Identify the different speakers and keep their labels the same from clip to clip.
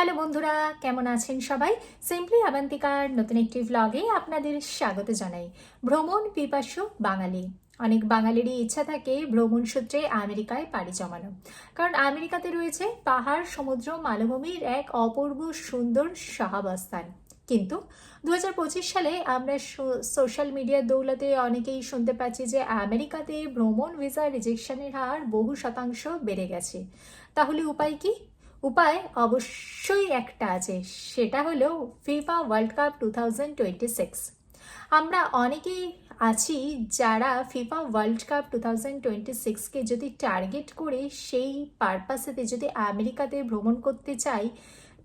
Speaker 1: Hello বন্ধুরা, কেমন আছেন সবাই? সিম্পলি আবান্তিকার নতুন একটি ভ্লগে আপনাদের স্বাগত জানাই। ভ্রমণ পিপাসু বাঙালি। অনেক বাঙালিরই ইচ্ছা থাকে ভ্রমণ সূত্রে আমেরিকায় পাড়ি জমানো। কারণ আমেরিকাতে রয়েছে পাহাড়, সমুদ্র, মালভূমির এক অপূর্ব সুন্দর সহাবস্থান কিন্তু দু হাজার পঁচিশ সালে আমরা সোশ্যাল মিডিয়ার দৌলতে অনেকেই শুনতে পাচ্ছি যে আমেরিকাতে ভ্রমণ ভিসা রিজেকশনের হার বহু শতাংশ বেড়ে গেছে। তাহলে উপায় কি? উপায় অবশ্যই একটা আছে, সেটা হলো FIFA world cup two thousand twenty six আমরা অনেকেই আছি যারা FIFA world cup two thousand twenty সিক্সকে যদি টার্গেট করে সেই পারপাসেতে যদি আমেরিকাতে ভ্রমণ করতে চাই,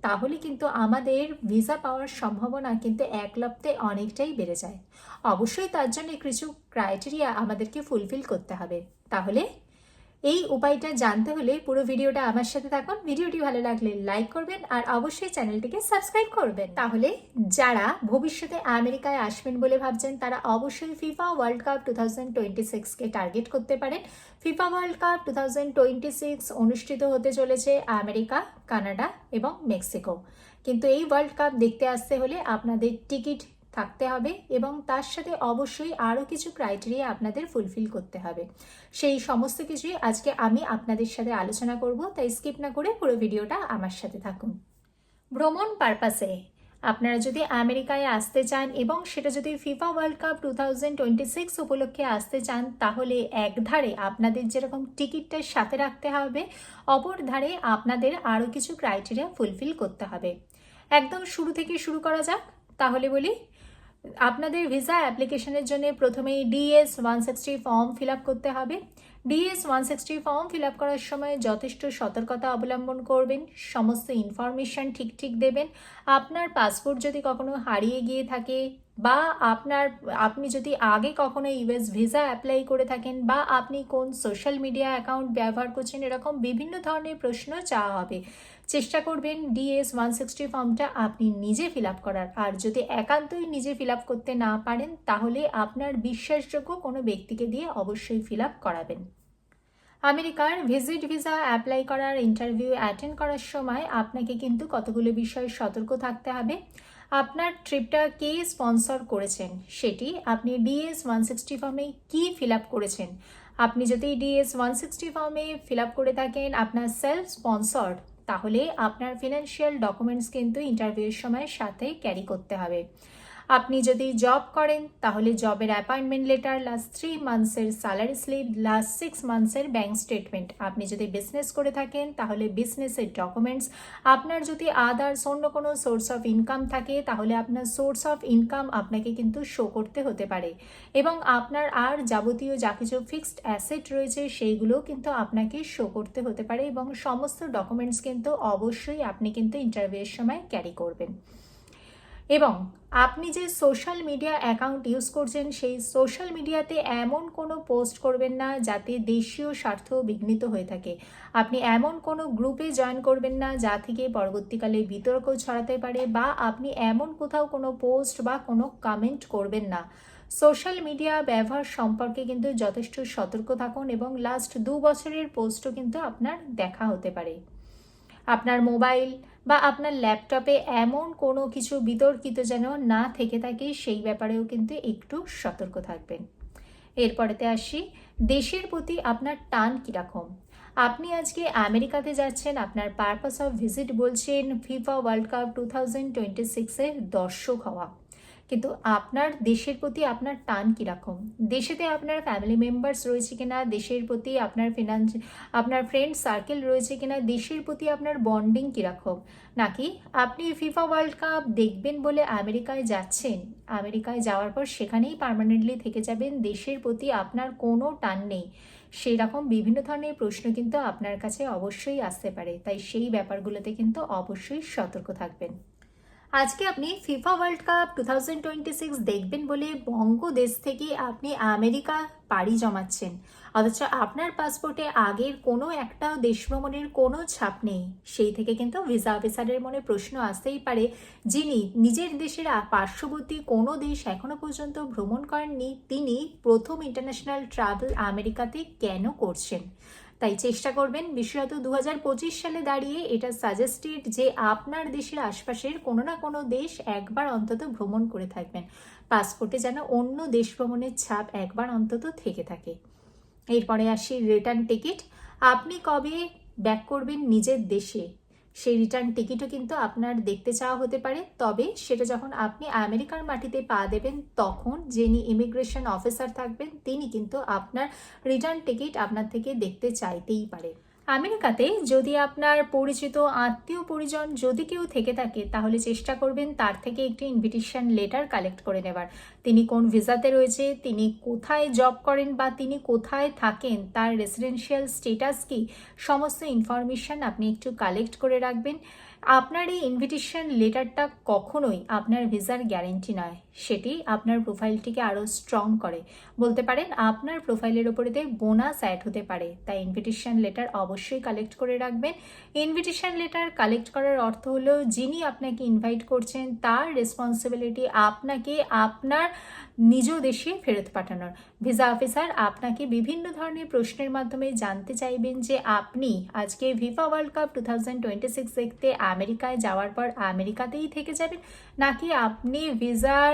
Speaker 1: তাহলে কিন্তু আমাদের ভিসা পাওয়ার সম্ভাবনা কিন্তু এক লপ্তে অনেকটাই বেড়ে যায়। অবশ্যই তার জন্য কিছু ক্রাইটেরিয়া আমাদেরকে ফুলফিল করতে হবে। তাহলে এই উপায়টা জানতে হলে পুরো ভিডিওটা আমার সাথে থাকুন। ভিডিওটি ভালো লাগলে লাইক করবেন আর অবশ্যই চ্যানেলটিকে সাবস্ক্রাইব করবেন। তাহলে যারা ভবিষ্যতে আমেরিকায় আসবেন বলে ভাবছেন, তারা অবশ্যই FIFA world cup two thousand twenty সিক্সকে target করতে পারেন। FIFA world cup two thousand twenty six অনুষ্ঠিত হতে চলেছে আমেরিকা, কানাডা এবং মেক্সিকো। কিন্তু এই ওয়ার্ল্ড কাপ দেখতে আসতে হলে আপনাদের টিকিট থাকতে হবে এবং তার সাথে অবশ্যই আরও কিছু ক্রাইটেরিয়া আপনাদের ফুলফিল করতে হবে। সেই সমস্ত কিছুই আজকে আমি আপনাদের সাথে আলোচনা করব, তাই স্কিপ না করে পুরো ভিডিওটা আমার সাথে থাকুন। ভ্রমণ পারপাসে আপনারা যদি আমেরিকায় আসতে চান এবং সেটা যদি FIFA world cup two thousand twenty six উপলক্ষে আসতে চান, তাহলে এক ধারে আপনাদের যেরকম টিকিটটা সাথে রাখতে হবে, অপর ধারে আপনাদের আরও কিছু ক্রাইটেরিয়া ফুলফিল করতে হবে। একদম শুরু থেকে শুরু করা যাক, তাহলে বলি আপনাদের ভিসা অ্যাপ্লিকেশনের জন্য প্রথমেই DS one sixty form fill up করতে হবে। DS one sixty form fill up করার সময় যথেষ্ট সতর্কতা অবলম্বন করবেন, সমস্ত ইনফরমেশান ঠিক ঠিক দেবেন। আপনার পাসপোর্ট যদি কখনো হারিয়ে গিয়ে থাকে বা আপনার, আপনি যদি আগে কখনো ইউএস ভিসা অ্যাপ্লাই করে থাকেন বা আপনি কোন সোশ্যাল মিডিয়া অ্যাকাউন্ট ব্যবহার করছেন, এরকম বিভিন্ন ধরনের প্রশ্ন চাওয়া হবে। চেষ্টা করবেন ডিএস ওয়ান সিক্সটি ফর্মটা আপনি নিজে ফিল আপ করার। আর যদি একান্তই নিজে ফিল আপ করতে না পারেন, তাহলে আপনার বিশ্বাসযোগ্য কোনো ব্যক্তিকে দিয়ে অবশ্যই ফিল আপ করাবেন। আমেরিকার ভিজিট ভিসা অ্যাপ্লাই করার ইন্টারভিউ অ্যাটেন্ড করার সময় আপনাকে কিন্তু কতগুলো বিষয়ে সতর্ক থাকতে হবে? আপনার ট্রিপটা কে স্পন্সর করেছেন? সেটি আপনি ডিএস ওয়ান সিক্সটি ফর্মে কী ফিল আপ করেছেন? আপনি যদি ডিএস ওয়ান সিক্সটি ফর্মে ফিল আপ করে থাকেন আপনার সেলফ স্পন্সর্ড তাহলে আপনার ফিনান্সিয়াল ডকুমেন্টস কিন্তু ইন্টারভিউয়ের সময় সাথে ক্যারি করতে হবে। আপনি যদি জব করেন, তাহলে জবের অ্যাপয়েন্টমেন্ট লেটার লাস্ট থ্রি মান্থসের স্যালারি স্লিপ লাস্ট সিক্স মান্থসের ব্যাঙ্ক স্টেটমেন্ট আপনি যদি বিজনেস করে থাকেন, তাহলে বিজনেসের ডকুমেন্টস আপনার যদি আদার্স অন্য কোনো সোর্স অফ ইনকাম থাকে, তাহলে আপনার সোর্স অফ ইনকাম আপনাকে কিন্তু শো করতে হতে পারে। এবং আপনার আর যাবতীয় যা কিছু ফিক্সড অ্যাসেট রয়েছে, সেইগুলোও কিন্তু আপনাকে শো করতে হতে পারে এবং সমস্ত ডকুমেন্টস কিন্তু অবশ্যই আপনি কিন্তু ইন্টারভিউয়ের সময় ক্যারি করবেন। এবং আপনি যে সোশ্যাল মিডিয়া অ্যাকাউন্ট ইউজ করছেন, সেই সোশ্যাল মিডিয়াতে এমন কোনো পোস্ট করবেন না যাতে দেশীয় স্বার্থ বিঘ্নিত হয়ে থাকে। আপনি এমন কোনো গ্রুপে জয়েন করবেন না যা থেকে পরবর্তীকালে বিতর্ক ছড়াতে পারে বা আপনি এমন কোথাও কোনো পোস্ট বা কোনো কমেন্ট করবেন না। সোশ্যাল মিডিয়া ব্যবহার সম্পর্কে কিন্তু যথেষ্ট সতর্ক থাকুন এবং লাস্ট দু বছরের পোস্টও কিন্তু আপনার দেখা হতে পারে। আপনার মোবাইল বা আপনার ল্যাপটপে এমন কোনো কিছু বিতর্কিত যেন না থেকে থাকে, সেই ব্যাপারেও কিন্তু একটু সতর্ক থাকবেন। এরপরেতে আসি, দেশের প্রতি আপনার টান কীরকম? আপনি আজকে আমেরিকাতে যাচ্ছেন, আপনার পারপাস অফ ভিজিট বলছেন FIFA world cup two thousand twenty সিক্সের দর্শক হওয়া। কিন্তু আপনার দেশের প্রতি আপনার টান কীরকম? দেশেতে আপনার ফ্যামিলি মেম্বার্স রয়েছে কিনা? দেশের প্রতি আপনার ফিনান্স আপনার ফ্রেন্ড সার্কেল রয়েছে কিনা? দেশের প্রতি আপনার বন্ডিং কীরকম? নাকি আপনি ফিফা ওয়ার্ল্ড কাপ দেখবেন বলে আমেরিকায় যাচ্ছেন? আমেরিকায় যাওয়ার পর সেখানেই পারমানেন্টলি থেকে যাবেন। দেশের প্রতি আপনার কোনো টান নেই। সেই রকম বিভিন্ন ধরনের প্রশ্ন কিন্তু আপনার কাছে অবশ্যই আসতে পারে। তাই সেই ব্যাপারগুলোতে কিন্তু অবশ্যই সতর্ক থাকবেন। আজকে আপনি FIFA world cup two thousand twenty six দেখবেন বলে বঙ্গদেশ থেকে আপনি আমেরিকা পাড়ি জমাচ্ছেন। অথচ আপনার পাসপোর্টে আগের কোনো একটা দেশ ভ্রমণের কোনো ছাপ নেই। সেই থেকে কিন্তু ভিসা অফিসারের মনে প্রশ্ন আসতেই পারে, যিনি নিজের দেশের পার্শ্ববর্তী কোনো দেশ এখনও পর্যন্ত ভ্রমণ করেননি, তিনি প্রথম ইন্টারন্যাশনাল ট্রাভেল আমেরিকাতে কেন করছেন? তাই চেষ্টা করবেন বিশেষত দু হাজার পঁচিশ সালে দাঁড়িয়ে এটা সাজেস্টেড যে আপনার দেশের আশপাশের কোনো না কোনো দেশ একবার অন্তত ভ্রমণ করে থাকবেন। পাসপোর্টে যেন অন্য দেশ ভ্রমণের ছাপ একবার অন্তত থেকে থাকে। এরপরে আসি রিটার্ন টিকিট আপনি কবে ব্যাক করবেন নিজের দেশে? সেই রিটার্ন টিকিটও কিন্তু আপনার দেখতে চাওয়া হতে পারে। তবে সেটা যখন আপনি আমেরিকার মাটিতে পা দেবেন, তখন যিনি ইমিগ্রেশন অফিসার থাকবেন, তিনি কিন্তু আপনার রিটার্ন টিকিট আপনার থেকে দেখতে চাইতেই পারে। আমেরিকাতে যদি আপনার পরিচিত আত্মীয় পরিজন যদি কেউ থেকে থাকে, তাহলে চেষ্টা করবেন তার থেকে একটি ইনভিটেশন লেটার কালেক্ট করে নেবার। তিনি কোন ভিসাতে রয়েছে, তিনি কোথায় জব করেন বা তিনি কোথায় থাকেন, তার রেসিডেন্সিয়াল স্টেটাস কি, সমস্ত ইনফরমেশন আপনি একটু কালেক্ট করে রাখবেন। আপনার এই ইনভিটেশন লেটারটা কখনোই আপনার ভিসার গ্যারেন্টি নয়। সেটি আপনার প্রোফাইলটিকে আরও স্ট্রং করে। বলতে পারেন, আপনার প্রোফাইলের ওপরেতে বোনাস অ্যাড হতে পারে। তাই ইনভিটেশন লেটার অবশ্যই কালেক্ট করে রাখবেন। ইনভিটেশন লেটার কালেক্ট করার অর্থ হলো, যিনি আপনাকে ইনভাইট করছেন, তার রেসপন্সিবিলিটি আপনাকে আপনার নিজ দেশে ফেরত পাঠানোর। ভিসা অফিসার আপনাকে বিভিন্ন ধরনের প্রশ্নের মাধ্যমে জানতে চাইবেন যে, আপনি আজকে FIFA world cup two thousand twenty six দেখতে আমেরিকায় যাওয়ার পর আমেরিকাতেই থেকে যাবেন? নাকি আপনি ভিসার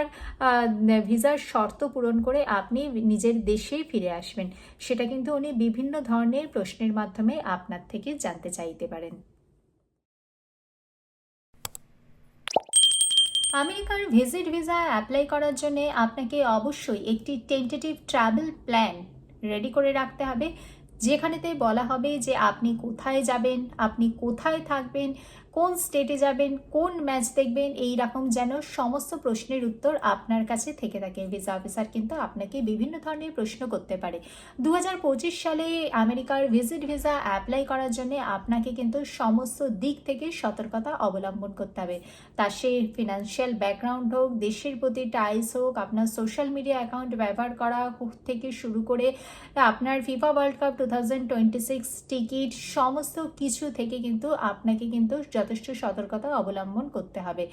Speaker 1: ভিসার শর্ত পূরণ করে আপনি নিজের দেশেই ফিরে আসবেন? সেটা কিন্তু উনি বিভিন্ন ধরনের প্রশ্নের মাধ্যমে আপনার থেকে জানতে চাইতে পারেন। আমেরিকার ভিজিট ভিসা অ্যাপ্লাই করার জন্য আপনাকে অবশ্যই একটি টেন্টেটিভ ট্রাভেল প্ল্যান রেডি করে রাখতে হবে। যেখানেতে বলা হবে যে আপনি কোথায় যাবেন, আপনি কোথায় থাকবেন কোন স্টেটে যাবেন, কোন ম্যাচ দেখবেন এই রকম যেন সমস্ত প্রশ্নের উত্তর আপনার কাছে থেকে থাকে। ভিসা অফিসার কিন্তু আপনাকে বিভিন্ন ধরনের প্রশ্ন করতে পারে। দু হাজার পঁচিশ সালে আমেরিকার ভিজিট ভিসা অ্যাপ্লাই করার জন্য আপনাকে কিন্তু সমস্ত দিক থেকে সতর্কতা অবলম্বন করতে হবে। তা সে ফিনান্সিয়াল ব্যাকগ্রাউন্ড হোক, দেশের প্রতি টাইস হোক, আপনার সোশ্যাল মিডিয়া অ্যাকাউন্ট ব্যবহার করা থেকে শুরু করে আপনার FIFA world cup two thousand twenty six ticket সমস্ত কিছু থেকে কিন্তু আপনাকে কিন্তু যথেষ্ট সতর্কতা অবলম্বন করতে হবে।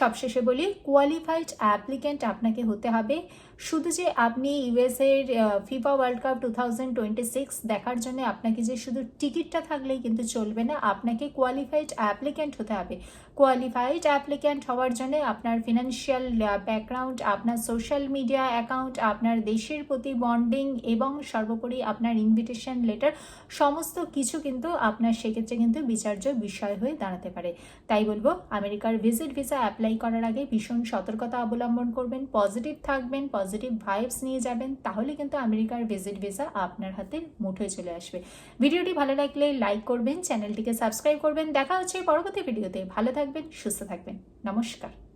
Speaker 1: সবশেষে বলি কোয়ালিফাইড অ্যাপ্লিক্যান্ট আপনাকে হতে হবে। শুধু যে আপনি ইউএসের FIFA world cup two thousand twenty six দেখার জন্য আপনাকে যে শুধু টিকিটটা থাকলেই কিন্তু চলবে না, আপনাকে কোয়ালিফাইড অ্যাপ্লিক্যান্ট হতে হবে। কোয়ালিফাইড অ্যাপ্লিক্যান্ট হওয়ার জন্য আপনার ফিনান্সিয়াল ব্যাকগ্রাউন্ড আপনার সোশ্যাল মিডিয়া অ্যাকাউন্ট আপনার দেশের প্রতি বন্ডিং এবং সর্বোপরি আপনার ইনভিটেশন লেটার সমস্ত কিছু কিন্তু আপনার সেক্ষেত্রে কিন্তু বিচার্য বিষয় হয়ে দাঁড়াতে পারে। তাই বলব, আমেরিকার ভিজিট ভিসা অ্যাপ্লাই করার আগে ভীষণ সতর্কতা অবলম্বন করবেন, পজিটিভ থাকবেন, পজিটিভ ভাইবস নিয়ে যাবেন, তাহলে কিন্তু আমেরিকার ভিজিট ভিসা আপনার হাতে মুঠোয় চলে আসবে। ভিডিওটি ভালো লাগলে লাইক করবেন, চ্যানেলটিকে সাবস্ক্রাইব করবেন। দেখা হচ্ছে পরবর্তী ভিডিওতে। ভালো থাকবেন, সুস্থ থাকবেন। নমস্কার।